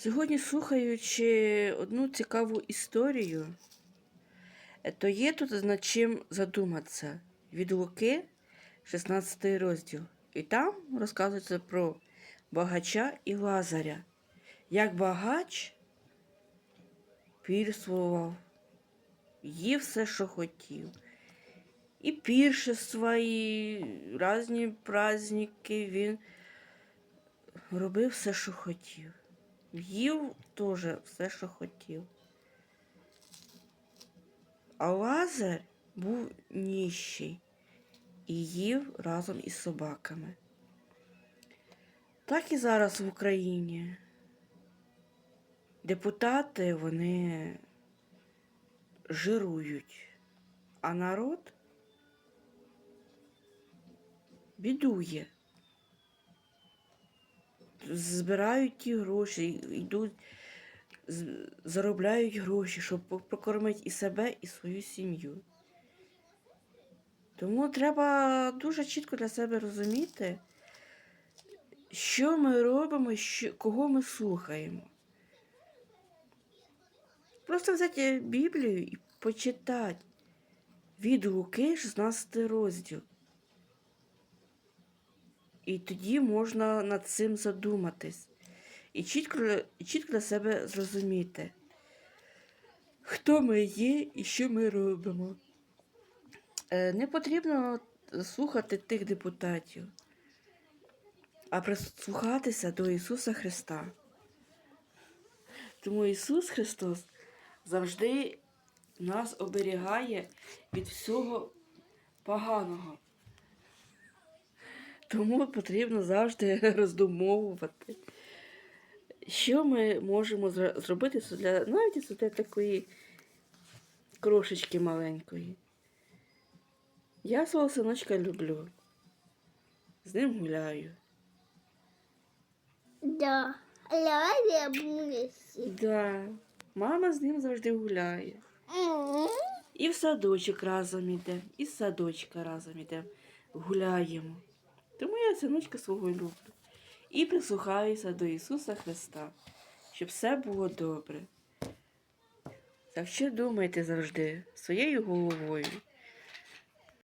Сьогодні, слухаючи одну цікаву історію, то є тут над чим задуматися. Від Луки, 16 розділ. І там розказується про багача і Лазаря. Як багач пірствував, їв все, що хотів. І піршества, і різні праздники він робив все, що хотів. Їв теж все, що хотів. А Лазар був ніщий і їв разом із собаками. Так і зараз в Україні. Депутати вони жирують, а народ бідує збирають ті гроші, йдуть, заробляють гроші, щоб прокормити і себе, і свою сім'ю. Тому треба дуже чітко для себе розуміти, що ми робимо, що, кого ми слухаємо. Просто взяти Біблію і почитати від Луки 16 розділ. І тоді можна над цим задуматись. І чітко, чітко для себе зрозуміти, хто ми є і що ми робимо. Е, Не потрібно слухати тих депутатів, а прислухатися до Ісуса Христа. Тому Ісус Христос завжди нас оберігає від всього поганого. Тому потрібно завжди роздумовувати, що ми можемо зробити для навіть для такої крошечки маленької. Я свого синочка люблю. З ним гуляю. Да. Я Да, мама з ним завжди гуляє. І в садочок разом іде, і з садочка разом іде, гуляємо. Тому я синочка свого люблю. І прислухаюся до Ісуса Христа, щоб все було добре. Так що думайте завжди своєю головою.